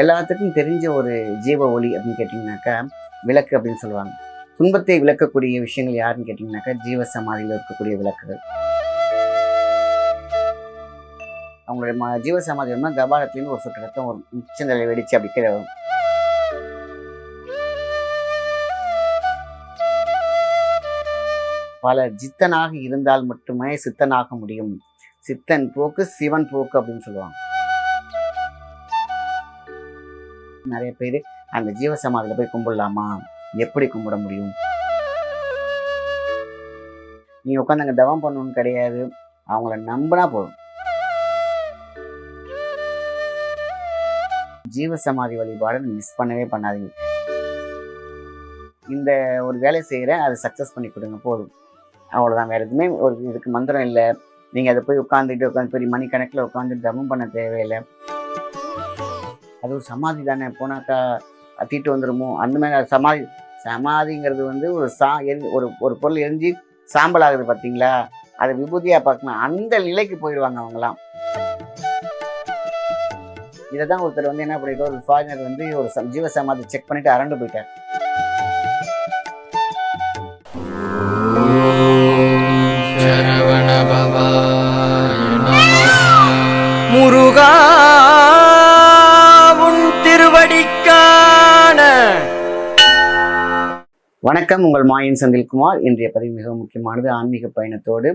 எல்லாத்துக்கும் தெரிஞ்ச ஒரு ஜீவ ஒளி அப்படின்னு கேட்டிங்கனாக்கா விளக்கு அப்படின்னு சொல்லுவாங்க. துன்பத்தை விளக்கக்கூடிய விஷயங்கள் யாருன்னு கேட்டிங்கனாக்கா ஜீவ சமாதியில் இருக்கக்கூடிய விளக்குகள். அவங்களுடைய ம ஜீவ சமாதி வந்து கபாலத்துலேருந்து ஒரு சொட்டு ரத்தம் ஒரு உச்சநிலை வெடிச்சு அப்படி கீழே வரும். பல ஜித்தனாக இருந்தால் மட்டுமே சித்தனாக முடியும். சித்தன் போக்கு சிவன் போக்கு அப்படின்னு சொல்லுவாங்க. நிறைய பேர் அந்த ஜீவசமாதியில் போய் கும்பிடலாமா? எப்படி கும்பிட முடியும்? நீ உட்காந்து அங்கே தவம் பண்ணணும்னு கிடையாது. அவங்கள நம்பினா போதும். ஜீவ சமாதி மிஸ் பண்ணவே பண்ணாதீங்க. இந்த ஒரு வேலை செய்கிறேன் அதை சக்ஸஸ் பண்ணி கொடுங்க போதும். அவ்வளோதான் வேறு எதுவுமே ஒரு இதுக்கு மந்திரம் இல்லை. நீங்கள் அதை போய் உட்காந்துட்டு உட்காந்து பெரிய மணிக்கணக்கில் உட்காந்து தவம் பண்ண தேவையில்லை. அதுவும் ஒரு சமாதி தானே? போனாக்கா தீட்டு வந்துடுமோ அந்த மாதிரி சமாதி சமாதிங்கிறது வந்து ஒரு சா எரி ஒரு ஒரு பொருள் எரிஞ்சு சாம்பல் ஆகுது பார்த்தீங்களா? அதை விபூதியாக பார்க்கணும். அந்த நிலைக்கு போயிடுவாங்க அவங்களாம் இதை தான் ஒருத்தர் வந்து என்ன பண்ணிட்டு ஒரு ஃபாரினர் வந்து ஒரு ஜீவ சமாதி செக் பண்ணிட்டு அரண்டு போயிட்டார். வணக்கம். உங்கள் மாயன் செந்தில்குமார். இன்றைய பதிவு மிகவும் முக்கியமானது. ஆன்மீக பயணத்தோடு.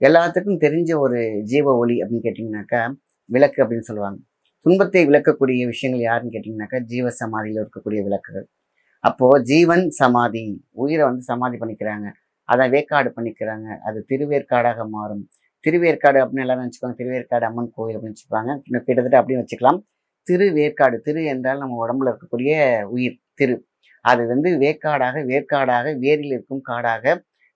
எல்லாத்துக்கும் தெரிஞ்ச ஒரு ஜீவ ஒளி அப்படின்னு கேட்டிங்கனாக்கா விளக்கு அப்படின்னு சொல்லுவாங்க. துன்பத்தை விளக்கக்கூடிய விஷயங்கள் யாருன்னு கேட்டிங்கனாக்கா ஜீவ சமாதியில் இருக்கக்கூடிய விளக்குகள். அப்போது ஜீவன் சமாதி. உயிரை வந்து சமாதி பண்ணிக்கிறாங்க. அதை வேக்காடு பண்ணிக்கிறாங்க. அது திருவேற்காடாக மாறும். திருவேற்காடு அப்படின்னு எல்லாரும் வச்சுக்கோங்க திருவேற்காடு அம்மன் கோயில் அப்படின்னு வச்சுப்பாங்க கிட்டத்தட்ட அப்படின்னு வச்சுக்கலாம். திருவேற்காடு. திரு என்றால் நம்ம உடம்புல இருக்கக்கூடிய உயிர். திரு. அது வந்து வேக்காடாக வேர்க்காடாக வேரில் இருக்கும் காடாக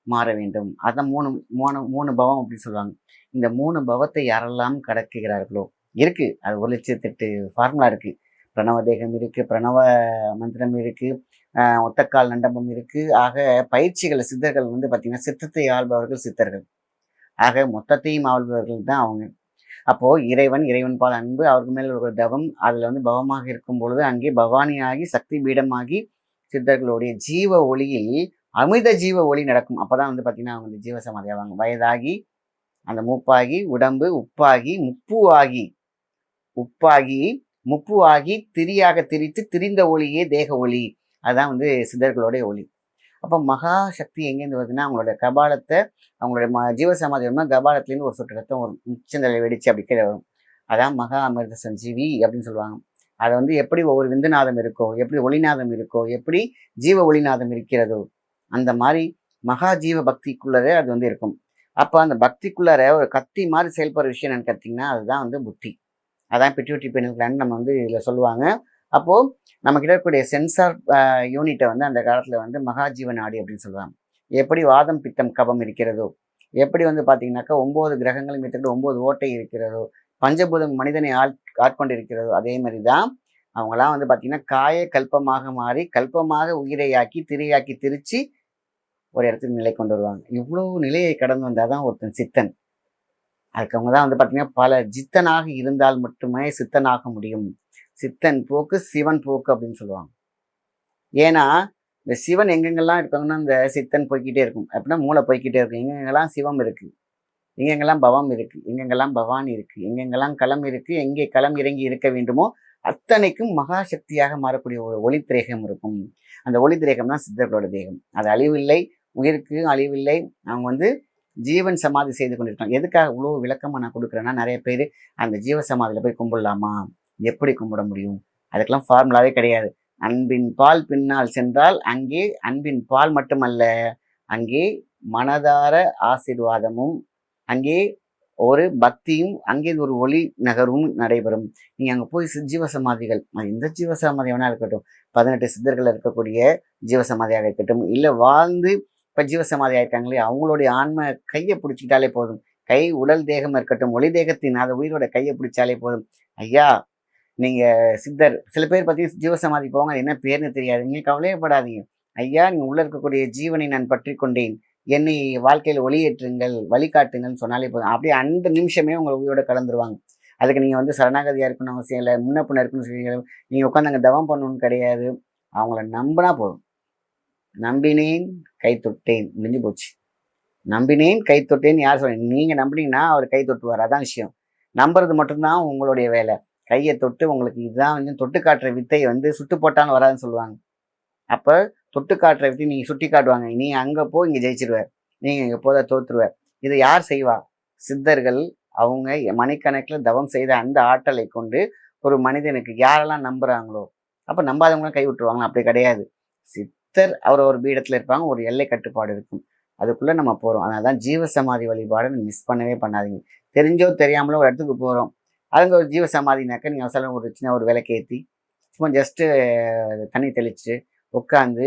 மாற வேண்டும். அதான் மூணு மூணு மூணு பவம் அப்படின்னு சொல்லுவாங்க. இந்த மூணு பவத்தை யாரெல்லாம் கடக்குகிறார்களோ இருக்கு. அது ஒரு லட்சத்தெட்டு ஃபார்முலா இருக்கு. பிரணவ தேகம் இருக்கு பிரணவ மந்திரம் இருக்கு ஒத்தக்கால் நண்டபம் இருக்கு. ஆக பயிற்சிகள் சித்தர்கள் வந்து பார்த்தீங்கன்னா சித்தத்தை ஆள்பவர்கள் சித்தர்கள். ஆக மொத்தத்தையும் ஆள்பவர்கள் தான் அவங்க. அப்போ இறைவன் இறைவன் பால் அன்பு அவருக்கு மேல் ஒரு தவம் அதுல வந்து பவமாக இருக்கும் பொழுது அங்கே பவானியாகி சக்தி பீடமாகி சித்தர்களுடைய ஜீவ ஒளியில் அமிர்த ஜீவ ஒளி நடக்கும். அப்பதான் வந்து பார்த்தீங்கன்னா அவங்க வந்து ஜீவ சமாதி ஆவாங்க. வயதாகி அந்த மூப்பாகி உடம்பு உப்பாகி முப்பு ஆகி உப்பாகி முப்பு ஆகி திரியாக திரித்து திரிந்த ஒளியே தேக ஒளி. அதுதான் வந்து சித்தர்களுடைய ஒளி. அப்போ மகா சக்தி எங்கேருந்து வருதுன்னா அவங்களோட கபாலத்தை அவங்களுடைய ம ஜீவ சமாதி வருமா கபாலத்துலேருந்து ஒரு சொட்டு ரத்தம் ஒரு உச்சந்தலை வெடிச்சு அப்படி கீழே வரும். அதான் மகா அமிர்த சஞ்சீவி அப்படின்னு சொல்லுவாங்க. அதை வந்து எப்படி ஒவ்வொரு விந்துநாதம் இருக்கோ எப்படி ஒளிநாதம் இருக்கோ எப்படி ஜீவ ஒளிநாதம் இருக்கிறதோ அந்த மாதிரி மகா ஜீவ பக்திக்குள்ளரே அது வந்து இருக்கும். அப்போ அந்த பக்திக்குள்ளார ஒரு கத்தி மாதிரி செயல்படுற விஷயம் என்னன்னு கத்திங்கன்னா அதுதான் வந்து புத்தி. அதான் பிட்யூட்டி பெண்கள் நம்ம வந்து இதில் சொல்லுவாங்க. அப்போது நம்ம இருக்கக்கூடிய சென்சார் யூனிட்டை வந்து அந்த காலத்தில் வந்து மகாஜீவ நாடி அப்படின்னு சொல்லுவாங்க. எப்படி வாதம் பித்தம் கபம் இருக்கிறதோ எப்படி வந்து பார்த்தீங்கன்னாக்கா ஒம்பது கிரகங்களும் மித்தக்கிட்ட ஒம்பது ஓட்டை இருக்கிறதோ பஞ்சபூதம் மனிதனை ஆள் ஆட்கொண்டிருக்கிறதோ. அதே மாதிரி தான் அவங்களாம் வந்து பார்த்தீங்கன்னா காய கல்பமாக மாறி கல்பமாக உயிரையாக்கி திரையாக்கி திரிச்சு ஒரு இடத்துக்கு நிலை கொண்டு வருவாங்க. இவ்வளோ நிலையை கடந்து வந்தால் தான் ஒருத்தன் சித்தன். அதுக்கு அவங்க தான் வந்து பார்த்தீங்கன்னா பல ஜித்தனாக இருந்தால் மட்டுமே சித்தனாக முடியும். சித்தன் போக்கு சிவன் போக்கு அப்படின்னு சொல்லுவாங்க. ஏன்னா இந்த சிவன் எங்கெங்கெல்லாம் இருக்காங்கன்னா இந்த சித்தன் போய்க்கிட்டே இருக்கும். அப்படின்னா மூளை போய்க்கிட்டே இருக்கும். எங்கெங்கெல்லாம் சிவம் இருக்குது எங்கெங்கெல்லாம் பவம் இருக்குது எங்கெங்கெல்லாம் பவானி இருக்குது எங்கெங்கெல்லாம் களம் இருக்குது எங்கே களம் இறங்கி இருக்க வேண்டுமோ அத்தனைக்கும் மகா சக்தியாக மாறக்கூடிய ஒரு ஒளி திரேகம் இருக்கும். அந்த ஒளி திரேகம் தான் சித்தர்களோட தேகம். அது அழிவில்லை உயிருக்கு அழிவில்லை அவங்க வந்து ஜீவன் சமாதி செய்து கொண்டிருக்காங்க. எதுக்காக இவ்வளோ விளக்கமாக நான் கொடுக்குறேன்னா நிறைய பேர் அந்த ஜீவ சமாதியில் போய் கும்பிடலாமா? எப்படி கும்பிட முடியும்? அதுக்கெல்லாம் ஃபார்முலாவே கிடையாது. அன்பின் பால் பின்னால் சென்றால் அங்கே அன்பின் பால் மட்டுமல்ல அங்கே மனதார ஆசீர்வாதமும் அங்கே ஒரு பக்தியும் அங்கே ஒரு ஒளி நகரும் நடைபெறும். நீங்க அங்க போய் ஜீவசமாதிகள் ஜீவ சமாதிகள் அது எந்த ஜீவ சமாதி வேணா இருக்கட்டும். பதினெட்டு சித்தர்கள் இருக்கக்கூடிய ஜீவ சமாதியாக இருக்கட்டும். இல்ல வாழ்ந்து இப்ப ஜீவசமாதி ஆயிருக்காங்களே அவங்களுடைய ஆன்ம கையை பிடிச்சிக்கிட்டாலே போதும். கை உடல் தேகம் இருக்கட்டும் ஒளி தேகத்தின் அந்த உயிரோட கையை பிடிச்சாலே போதும். ஐயா நீங்க சித்தர் சில பேர் பத்தி ஜீவசமாதி போவாங்க அது என்ன பேர்னு தெரியாது நீங்க கவலையப்படாதீங்க. ஐயா நீங்க உள்ள இருக்கக்கூடிய ஜீவனை நான் பற்றி கொண்டேன். என்னை வாழ்க்கையில் ஒளியேற்றுங்கள் வழிகாட்டுங்கள்னு சொன்னாலே போதும். அப்படியே அந்த நிமிஷமே உங்களை உயிரோட கலந்துருவாங்க. அதுக்கு நீங்கள் வந்து சரணாகதியாக இருக்கணும் அவசியம் இல்லை முன்ன பின்ன இருக்கணும்னு சொல்லி நீங்கள் உட்காந்து அங்கே தவம் பண்ணணும்னு கிடையாது. அவங்கள நம்பினா போதும். நம்பினேன் கை தொட்டேன் முடிஞ்சு போச்சு. நம்பினேன் கை தொட்டேன்னு யார் சொல்ல நீங்கள் நம்பினீங்கன்னா அவர் கை தொட்டுவார். அதான் விஷயம். நம்புறது மட்டும்தான் உங்களுடைய வேலை. கையை தொட்டு உங்களுக்கு இதுதான் வந்து தொட்டு காட்டுற வித்தை வந்து சுட்டு போட்டாலும் வராதுன்னு சொல்லுவாங்க. அப்போ தொட்டு காட்டுற வித்தை நீங்கள் சுட்டி காட்டுவாங்க. நீ அங்கே போ இங்கே ஜெயிச்சிருவ நீங்கள் இங்கே போதா தோத்துருவ இதை யார் செய்வா? சித்தர்கள் அவங்க மணிக்கணக்கில் தவம் செய்த அந்த ஆற்றலை கொண்டு ஒரு மனிதனுக்கு யாரெல்லாம் நம்புகிறாங்களோ அப்போ நம்பாதவங்களும் கை விட்டுருவாங்களா அப்படி கிடையாது. சித்தர் அவர் ஒரு பீடத்தில் இருப்பாங்க. ஒரு எல்லை கட்டுப்பாடு இருக்கும். அதுக்குள்ளே நம்ம போகிறோம் அதனால தான் ஜீவ சமாதி வழிபாடு மிஸ் பண்ணவே பண்ணாதீங்க. தெரிஞ்சோ தெரியாமலோ ஒரு இடத்துக்கு போகிறோம் அதுங்க ஒரு ஜீவசமாதினாக்கா நீங்கள் அவசரம் ஒரு சின்ன ஒரு விளக்கேற்றி சும்மா ஜஸ்ட்டு தண்ணி தெளித்து உட்காந்து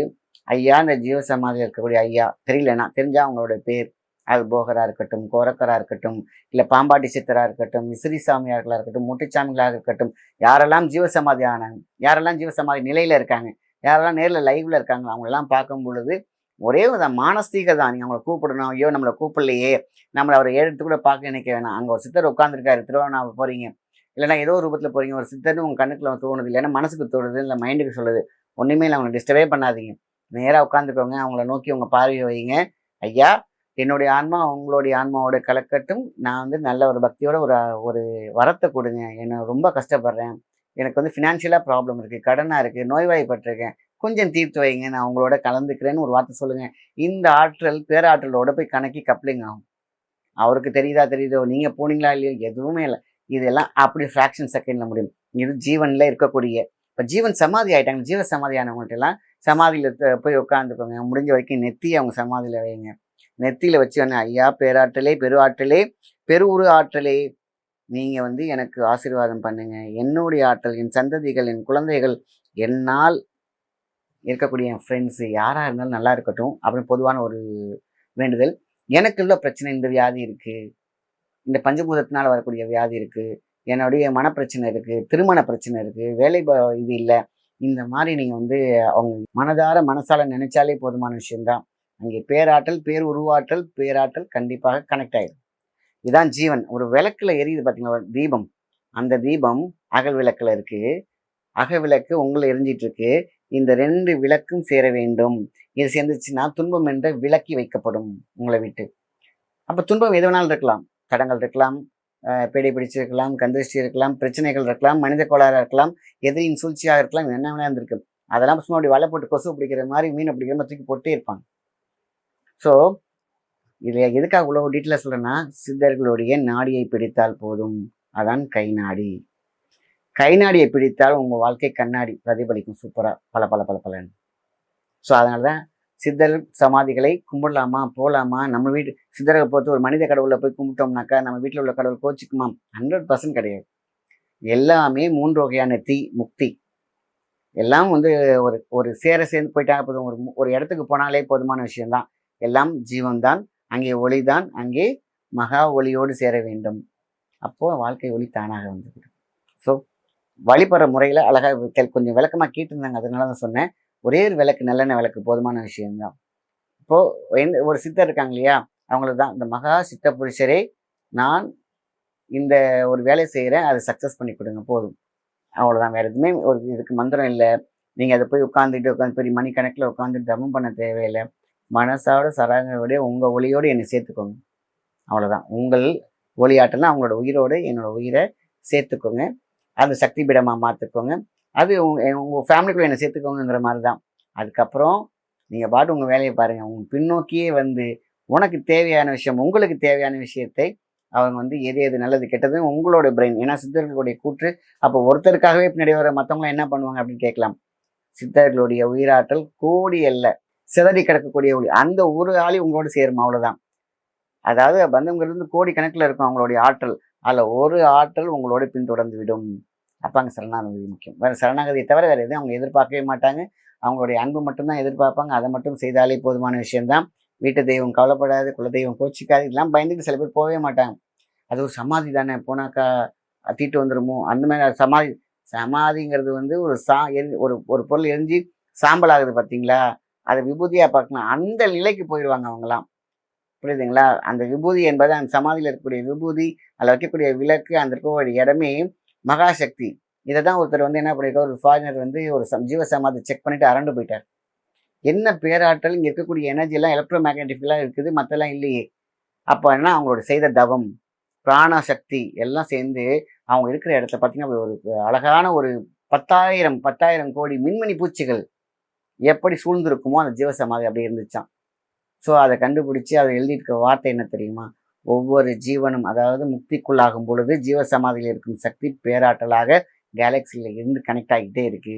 ஐயா இந்த ஜீவ இருக்கக்கூடிய ஐயா தெரியலனா தெரிஞ்சா அவங்களோட பேர். அது போகரா இருக்கட்டும் கோரக்கராக இருக்கட்டும் இல்லை பாம்பாட்டி சித்தரா இருக்கட்டும் விசிறி சாமியார்களாக இருக்கட்டும் முட்டுச்சாமிகளாக இருக்கட்டும் யாரெல்லாம் ஜீவசமாதி ஆனாங்க யாரெல்லாம் ஜீவசமாதி நிலையில இருக்காங்க யாரெல்லாம் நேரில் லைவ்ல இருக்காங்க அவங்களெல்லாம் பார்க்கும் பொழுது ஒரே ஒரு மானஸ்தீக தான். நீங்கள் அவங்கள கூப்பிடணும் ஐயோ நம்மளை கூப்பிடலையே நம்மளை அவரை எடுத்து கூட பார்க்க நினைக்க வேணாம். அங்கே ஒரு சித்தர் உட்காந்துருக்காரு திருவண்ணாமலை போறீங்க. இல்லைன்னா ஏதோ ஒரு ரூபத்தில் போகிறீங்க ஒரு சித்தர்னு உங்கள் கண்ணுக்குள்ள தோணுது இல்லைன்னா மனசுக்கு தோணுது இல்லை மைண்டுக்கு சொல்லுது. ஒன்றுமே இல்லை அவங்களை டிஸ்டர்பே பண்ணாதீங்க. நேராக உட்காந்துக்கோங்க அவங்கள நோக்கி உங்கள் பார்வையை வைங்க ஐயா என்னுடைய ஆன்மா உங்களுடைய ஆன்மாவோட கலக்கட்டும். நான் வந்து நல்ல ஒரு பக்தியோட ஒரு ஒரு வரத்தை கொடுங்க. என்ன ரொம்ப கஷ்டப்படுறேன். எனக்கு வந்து ஃபினான்ஷியலாக ப்ராப்ளம் இருக்குது கடனாக இருக்குது நோய்வாய்ப்பட்டிருக்கேன். கொஞ்சம் தீர்த்து வைங்க. நான் உங்களோட கலந்துக்கிறேன்னு ஒரு வார்த்தை சொல்லுங்கள் இந்த ஆற்றல் பேராற்றலோட போய் கணக்கி கப்ளிங் ஆகும் அவருக்கு தெரியுதா தெரியுதோ? நீங்கள் போனீங்களா இல்லையோ? எதுவுமே இல்லை. இதெல்லாம் அப்படி ஃப்ராக்ஷன் செகண்டில் முடியும். இது ஜீவனில் இருக்கக்கூடிய இப்போ ஜீவன் சமாதி ஆகிட்டாங்க ஜீவ சமாதி ஆனவங்கள்ட்டெல்லாம் சமாதியில் போய் உட்காந்துக்கோங்க முடிஞ்ச வரைக்கும் நெத்தி அவங்க சமாதியில் வைங்க. நெத்தியில் வச்சு வந்து ஐயா பேராற்றலே பெரு ஆற்றலே பெருவுரு ஆற்றலே நீங்கள் வந்து எனக்கு ஆசீர்வாதம் பண்ணுங்க. என்னுடைய ஆற்றல் என் சந்ததிகள் என் குழந்தைகள் என்னால் இருக்கக்கூடிய என் ஃப்ரெண்ட்ஸு யாராக இருந்தாலும் நல்லா இருக்கட்டும். அப்படின்னு பொதுவான ஒரு வேண்டுதல். எனக்கு உள்ள பிரச்சனை இந்த வியாதி இருக்குது இந்த பஞ்சபூதத்தினால் வரக்கூடிய வியாதி இருக்குது என்னுடைய மனப்பிரச்சனை இருக்குது திருமண பிரச்சனை இருக்குது வேலை இது இல்லை. இந்த மாதிரி நீங்கள் வந்து அவங்க மனதார மனசால நினைச்சாலே போதுமான விஷயம்தான். அங்கே பேராற்றல் பேர் உருவாற்றல் பேராற்றல் கண்டிப்பாக கனெக்ட் ஆயிடும் இதுதான் ஜீவன். ஒரு விளக்கில் எரியுது பார்த்தீங்களா தீபம். அந்த தீபம் அகல் விளக்கில் இருக்கு. அக விளக்கு உங்களை எரிஞ்சிட்டு இருக்கு. இந்த ரெண்டு விளக்கும் சேர வேண்டும். இது சேர்ந்துச்சுன்னா துன்பம் என்ற விளக்கி வைக்கப்படும் உங்களை விட்டு. அப்போ துன்பம் எது வேணாலும் இருக்கலாம். தடங்கள் இருக்கலாம். பேடி பேடி பிடிச்சிருக்கலாம் கந்திருஷ்டி இருக்கலாம் பிரச்சனைகள் இருக்கலாம் மனித கோளாறாக இருக்கலாம் எதிரியின் சூழ்ச்சியாக இருக்கலாம் என்ன வேணா இருந்திருக்கு அதெல்லாம் சும்மா அப்படி வலை போட்டு கொசு பிடிக்கிற மாதிரி மீன் பிடிக்கிற மாதிரி தூக்கி போட்டே இருப்பாங்க. ஸோ இதில் எதுக்காக இவ்வளோ டீட்டெயிலாக சொல்கிறேன்னா சித்தர்களுடைய நாடியை பிடித்தால் போதும். அதான் கை நாடி. கை நாடியை பிடித்தால் உங்கள் வாழ்க்கை கண்ணாடி பிரதிபலிக்கும் சூப்பராக பல பல பல பலன்னு ஸோ அதனால தான் சித்தர் சமாதிகளை கும்பிடலாமா? போகலாமா நம்ம வீட்டு சித்தரை பொறுத்து ஒரு மனித கடவுளை போய் கும்பிட்டோம்னாக்கா நம்ம வீட்டில் உள்ள கடவுள் கோச்சிக்குமா? ஹண்ட்ரட் பர்சன்ட் கிடையாது. எல்லாமே மூன்று வகையான தீ முக்தி. எல்லாம் வந்து ஒரு ஒரு சேர சேர்ந்து போயிட்டாங்க போதும். ஒரு ஒரு இடத்துக்கு போனாலே போதுமான விஷயம்தான். எல்லாம் ஜீவன்தான். அங்கே ஒளிதான். அங்கே மகா ஒளியோடு சேர வேண்டும். அப்போது வாழ்க்கை ஒளி தானாக வந்துவிடும் ஸோ வழிபடுற முறையில் அழகாக கொஞ்சம் விளக்கமாக கேட்டிருந்தாங்க. அதனால தான் சொன்னேன். ஒரே ஒரு விளக்கு நல்லெண்ணெய் விளக்கு போதுமான விஷயம்தான். இப்போது எந்த ஒரு சித்தர் இருக்காங்க இல்லையா? அவங்களுக்கு தான் இந்த மகா சித்த புருஷரே நான் இந்த ஒரு வேலை செய்கிறேன் அதை சக்ஸஸ் பண்ணி கொடுங்க போதும். அவ்வளோதான் வேறு எதுவுமே ஒரு இதுக்கு மந்திரம் இல்லை. நீங்கள் அதை போய் உட்காந்துட்டு உட்காந்து பெரிய மணிக்கணக்கில் உட்காந்து தமம் பண்ண தேவையில்லை. மனசோட சராகோட உங்கள் ஒளியோடு என்னை சேர்த்துக்கோங்க. அவ்வளோதான் உங்கள் ஒளியாட்டெல்லாம் அவங்களோட உயிரோடு என்னோடய உயிரை சேர்த்துக்கோங்க. அது சக்தி பீடமாக மாற்றிக்கோங்க அது உங்கள் உங்கள் ஃபேமிலிக்குள்ளே என்னை சேர்த்துக்கோங்கிற மாதிரி தான் அதுக்கப்புறம் நீங்கள் பாட்டு உங்கள் வேலையை பாருங்கள் உங்கள் பின்னோக்கியே வந்து உனக்கு தேவையான விஷயம் உங்களுக்கு தேவையான விஷயத்தை அவங்க வந்து எது எது நல்லது கெட்டது உங்களோட பிரெயின் ஏன்னா சித்தர்களுடைய கூற்று அப்போ ஒருத்தருக்காகவே பின்னாடி வர மற்றவங்க என்ன பண்ணுவாங்க அப்படின்னு கேட்கலாம். சித்தர்களுடைய உயிராற்றல் கோடி அல்ல சிதறி கிடக்கக்கூடிய ஒளி. அந்த ஒரு ஆளி உங்களோட சேரும் அவ்வளோதான் அதாவது பந்தங்கிறது வந்து கோடி கணக்கில் இருக்கும் அவங்களுடைய ஆற்றல். அதில் ஒரு ஆற்றல் உங்களோட பின்தொடர்ந்து விடும். அப்போ அங்கே சரணாகதி முக்கியம். வேறு சரணாகதியை தவிர வேறு எதுவும் அவங்க எதிர்பார்க்கவே மாட்டாங்க. அவங்களுடைய அன்பு மட்டும்தான் எதிர்பார்ப்பாங்க. அதை மட்டும் செய்தாலே போதுமான விஷயம்தான். வீட்டு தெய்வம் கவலைப்படாது குல தெய்வம் கோச்சிக்காது. இதெல்லாம் பயந்துட்டு சில பேர் போகவே மாட்டாங்க. அது ஒரு சமாதி தானே. போனாக்கா தீட்டு வந்துருமோ? அந்த மாதிரி அது சமாதி சமாதிங்கிறது வந்து ஒரு சா எரி ஒரு ஒரு பொருள் எரிஞ்சு சாம்பல் ஆகுது பார்த்தீங்களா? அதை விபூதியாக பார்க்கலாம். அந்த நிலைக்கு போயிடுவாங்க அவங்களாம் புரியுதுங்களா? அந்த விபூதி என்பது அந்த சமாதியில் இருக்கக்கூடிய விபூதி அதில் வைக்கக்கூடிய விளக்கு அந்த இருக்கக்கூடிய இடமே மகாசக்தி. இதை தான் ஒருத்தர் வந்து என்ன பண்ணியிருக்காரு ஒரு ஃபாரினர் வந்து ஒரு சம் ஜீவசமாதி செக் பண்ணிட்டு அரண்டு போயிட்டார். என்ன பேராற்றல்? இங்கே இருக்கக்கூடிய எனர்ஜி எல்லாம் எலக்ட்ரோ மேக்னட்டிக்லாம் இருக்குது மற்றெல்லாம் இல்லையே. அப்போ என்ன? அவங்களோட செய்த தவம் பிராணசக்தி எல்லாம் சேர்ந்து அவங்க இருக்கிற இடத்துல பார்த்தீங்கன்னா ஒரு அழகான ஒரு பத்தாயிரம் பத்தாயிரம் கோடி மின்மணி பூச்சிகள் எப்படி சூழ்ந்திருக்குமோ அந்த ஜீவசமாதி அப்படி இருந்துச்சாம். ஸோ அதை கண்டுபிடிச்சி அதை எழுதியிருக்க வார்த்தை என்ன தெரியுமா? ஒவ்வொரு ஜீவனும் அதாவது முக்திக்குள்ளாகும் பொழுது ஜீவசமாதியில் இருக்கும் சக்தி பேராற்றலாக கேலக்சியில் இருந்து கனெக்ட் ஆகிட்டே இருக்கு.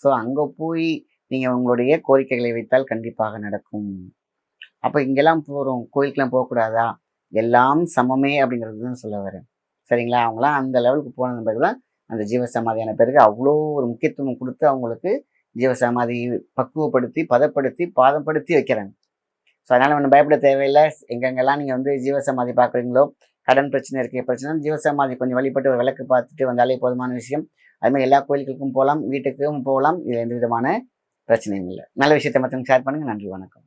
ஸோ அங்கே போய் நீங்கள் உங்களுடைய கோரிக்கைகளை வைத்தால் கண்டிப்பாக நடக்கும். அப்போ இங்கெல்லாம் போகிறோம் கோயிலுக்கெல்லாம் போகக்கூடாதா? எல்லாம் சமமே அப்படிங்கிறது தான் சொல்ல வரேன். சரிங்களா? அவங்களாம் அந்த லெவலுக்கு போன பிறகு தான் அந்த ஜீவசமாதியான பிறகு அவ்வளோ ஒரு முக்கியத்துவம் கொடுத்து அவங்களுக்கு ஜீவசமாதி பக்குவப்படுத்தி பதப்படுத்தி பாதப்படுத்தி வைக்கிறாங்க. ஸோ அதனால் ஒன்றும் பயப்பட தேவையில்லை. எங்கெங்கெல்லாம் நீங்கள் வந்து ஜீவசமாதி பார்க்குறீங்களோ கடன் பிரச்சனை இருக்க பிரச்சனை ஜீவசமாதி கொஞ்சம் வழிபட்டு ஒரு விளக்கு பார்த்துட்டு வந்தாலே போதுமான விஷயம். அதுமாதிரி எல்லா கோயில்களுக்கும் போகலாம் வீட்டுக்கும் போகலாம். இது எந்த விதமான பிரச்சனையும் இல்லை. நல்ல விஷயத்தை மற்றவங்க ஷேர் பண்ணுங்கள் நன்றி வணக்கம்.